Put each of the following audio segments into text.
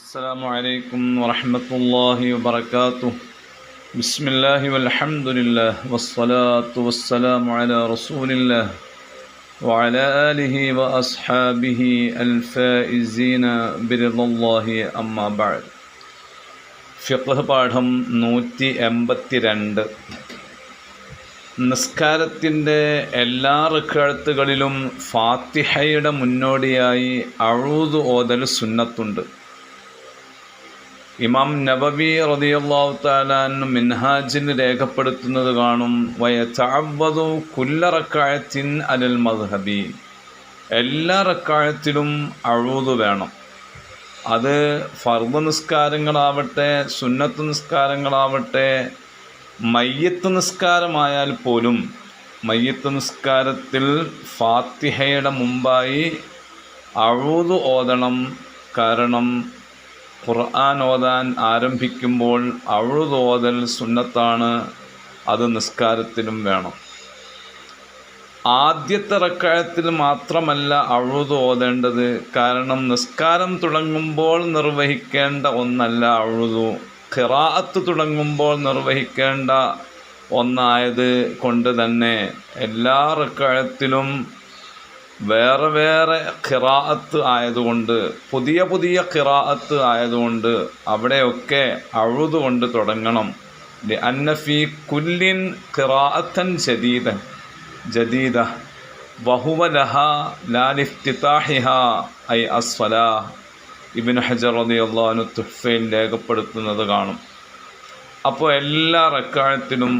السلام عليكم ورحمة الله وبركاته بسم الله والحمد لله والصلاة والسلام على رسول الله وعلى آله وأصحابه الفائزين برضا الله أما بعد ഫിഖ് പാഠം നൂറ്റി എൺപത്തി രണ്ട് നിസ്കാരത്തിൻ്റെ എല്ലാ റിക്കാഴത്തുകളിലും ഫാത്തിഹയുടെ മുന്നോടിയായി അഴൂത് ഓതൽ സുന്നത്തുണ്ട് ഇമാം നബബി റതിയല്ലാഹു താലാൻ മിൻഹാജിന് രേഖപ്പെടുത്തുന്നത് കാണും വയച്ചാവതു കുല്ല റക്കാഴത്തിൻ അലൽ മദ്ഹബി. എല്ലാ റക്കായത്തിലും അഴുത് വേണം. അത് ഫർദ് നിസ്കാരങ്ങളാവട്ടെ സുന്നത്ത് നിസ്കാരങ്ങളാവട്ടെ മയ്യത്ത് നിസ്കാരമായാൽ പോലും മയ്യത്ത് നിസ്കാരത്തിൽ ഫാത്തിഹയുടെ മുമ്പായി അഴുതു ഓതണം. കാരണം ഖുർആൻ ഓതാൻ ആരംഭിക്കുമ്പോൾ അഴുതോതൽ സുന്നത്താണ് അത് നിസ്കാരത്തിലും വേണം. ആദ്യത്തെ റക്കായത്തിൽ മാത്രമല്ല അഴുത് ഓതേണ്ടത്. കാരണം നിസ്കാരം തുടങ്ങുമ്പോൾ നിർവഹിക്കേണ്ട ഒന്നല്ല അഴുതു. ഖിറാഅത്ത് തുടങ്ങുമ്പോൾ നിർവഹിക്കേണ്ട ഒന്നായത് കൊണ്ട് തന്നെ എല്ലാ റക്കായത്തിലും വേറെ വേറെ ഖിറാഅത്ത് ആയതുകൊണ്ട് പുതിയ പുതിയ ഖിറാഅത്ത് ആയതുകൊണ്ട് അവിടെയൊക്കെ അഴുതുകൊണ്ട് തുടങ്ങണം. അന്നഫി കുല്ലിൻ ഖിറാഅത്തൻ ജദീദൻ ജദീദ വഹുവലഹ ലാലിഫ്തിതാഹിഹ ഐ അസ്വലാ ഇബിൻ ഹജർ റളിയല്ലാഹു തുഹ്ഫയിൽ രേഖപ്പെടുത്തുന്നത് കാണും. അപ്പോൾ എല്ലാ റക്കാഴത്തിലും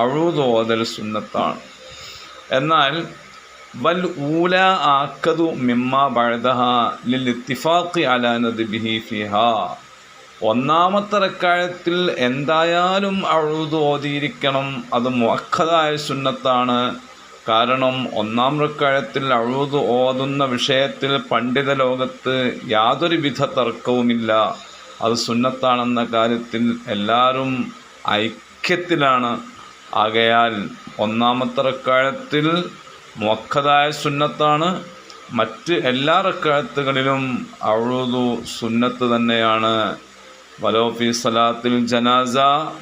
അഴുതോതൽ സുന്നത്താണ്. എന്നാൽ വൽ ഊല ആക്കതു മിമ്മ ബഴദഹ ലിൽ ഇത്തിഫാഖി അലാ നദ്ബിഹി ഫിഹ. ഒന്നാമത്തെ റക്കായത്തിൽ എന്തായാലും അഴുതു ഓതിയിരിക്കണം അത് മുഖതായ സുന്നത്താണ്. കാരണം ഒന്നാം റക്കായത്തിൽ അഴുതു ഓതുന്ന വിഷയത്തിൽ പണ്ഡിത ലോകത്ത് യാതൊരു യാതൊരുവിധ തർക്കവുമില്ല. അത് സുന്നത്താണെന്ന കാര്യത്തിൽ എല്ലാവരും ഐക്യത്തിലാണ്. ആകയാൽ ഒന്നാമത്തെ റക്കായത്തിൽ മുഖതായ സുന്നത്താണ്. മറ്റ് എല്ലാ റക്കാത്തുകളിലും അഴുതു സുന്നത്ത് തന്നെയാണ്. വലോഫി സലാത്തിൽ ജനാസ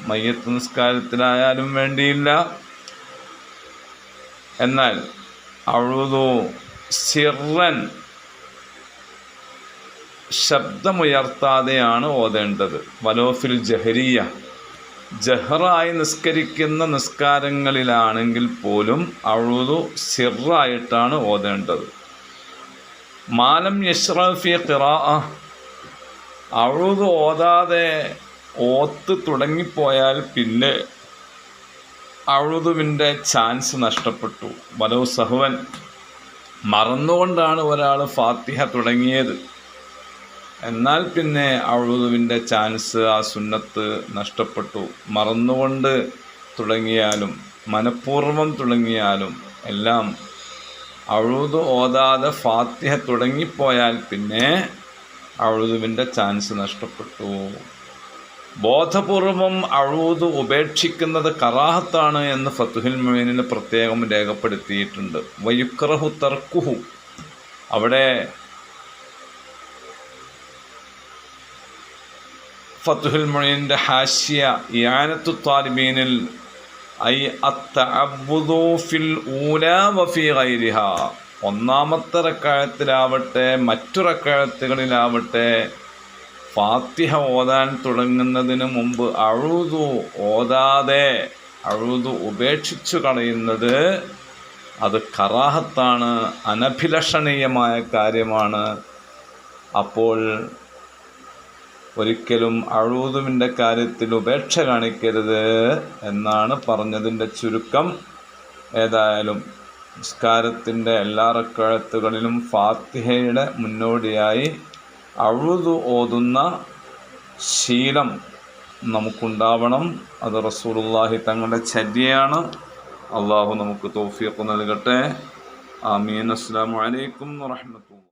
മയ്യത്ത് നിസ്കാരത്തിലായാലും വേണ്ടിയില്ല. എന്നാൽ അഴുതു സിറൻ ശബ്ദമുയർത്താതെയാണ് ഓതേണ്ടത്. വലോഫിൽ ജഹരിയ. ജഹറായി നിസ്കരിക്കുന്ന നിസ്കാരങ്ങളിലാണെങ്കിൽ പോലും അഴുതു സിറായിട്ടാണ് ഓതേണ്ടത്. മാലം യഷ്റഫി ഖിറാ അഴുതു ഓതാതെ ഓത്ത് തുടങ്ങിപ്പോയാൽ പിന്നെ അഴുതുവിന്റെ ചാൻസ് നഷ്ടപ്പെട്ടു. വലവ് സഹുവൻ. മറന്നുകൊണ്ടാണ് ഒരാൾ ഫാത്തിഹ തുടങ്ങിയത്. എന്നാൽ പിന്നെ അഴുതുവിന്റെ ചാൻസ് ആ സുന്നത്ത് നഷ്ടപ്പെട്ടു. മറന്നുകൊണ്ട് തുടങ്ങിയാലും മനഃപൂർവം തുടങ്ങിയാലും എല്ലാം അഴുതു ഓതാതെ ഫാത്തിഹ തുടങ്ങിപ്പോയാൽ പിന്നെ അഴുതുവിന്റെ ചാൻസ് നഷ്ടപ്പെട്ടു. ബോധപൂർവം അഴുതു ഉപേക്ഷിക്കുന്നത് കറാഹത്താണ് എന്ന് ഫത്തുഹിൽ മൊയിനിൽ പ്രത്യേകം രേഖപ്പെടുത്തിയിട്ടുണ്ട്. വയുക്രഹു തർക്കുഹു. അവിടെ ഫത്തുഹുൽ മൊഴിന്റെ ഹാഷ്യ യാനത്തു താലിബീനിൽ ഐ അത്തഅബ്ദു ഫിൽ ഊല വഫി ഗൈരിഹ. ഒന്നാമത്തെ റക്കായത്തിലാവട്ടെ മറ്റു റക്കായത്തുകളിലാവട്ടെ ഫാത്തിഹ ഓതാൻ തുടങ്ങുന്നതിന് മുമ്പ് അഴുതു ഓതാതെ അഴുതു ഉപേക്ഷിച്ചു കളയുന്നത് അത് കറാഹത്താണ് അനഭിലഷണീയമായ കാര്യമാണ്. അപ്പോൾ ഒരിക്കലും അഴൂതുവിന്റെ കാര്യത്തിൽ ഉപേക്ഷ കാണിക്കരുത് എന്നാണ് പറഞ്ഞതിന്റെ ചുരുക്കം. ഏതായാലും നിസ്കാരത്തിന്റെ എല്ലാ റക്കഴത്തുകളിലും ഫാത്തിഹയുടെ മുന്നോടിയായി അഴുതു ഓതുന്ന ശീലം നമുക്കുണ്ടാവണം. അത് റസൂലുള്ളാഹി തങ്ങളുടെ ചര്യയാണ്. അള്ളാഹു നമുക്ക് തോഫിയൊക്കെ നൽകട്ടെ. ആമീൻ. അസ്സാം വലൈക്കും വാഹമത്തുള്ള